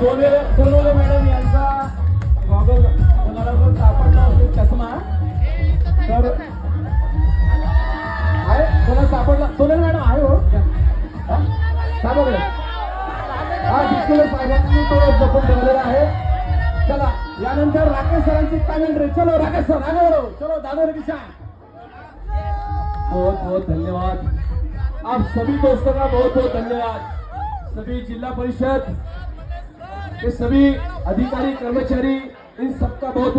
सोने सोनोले मॅडम यांचा गॉगल कोणाला जर सापडला असेल चष्मा तर आहे? कोणा सापडला? सोनोले मॅडम आहे हो. सापडले. हा डिस्प्ले साहेबांनी तो जपून ठेवलेला आहे. चला यानंतर राकेश सरांची कमेंट्री चलो राकेश सर आगे बरो चलो दादर किसान बहुत बहुत धन्यवाद. आप सभी दोस्तों का बहुत बहुत धन्यवाद. सभी जिल्हा परिषद के सभी अधिकारी कर्मचारी इन सबका बहुत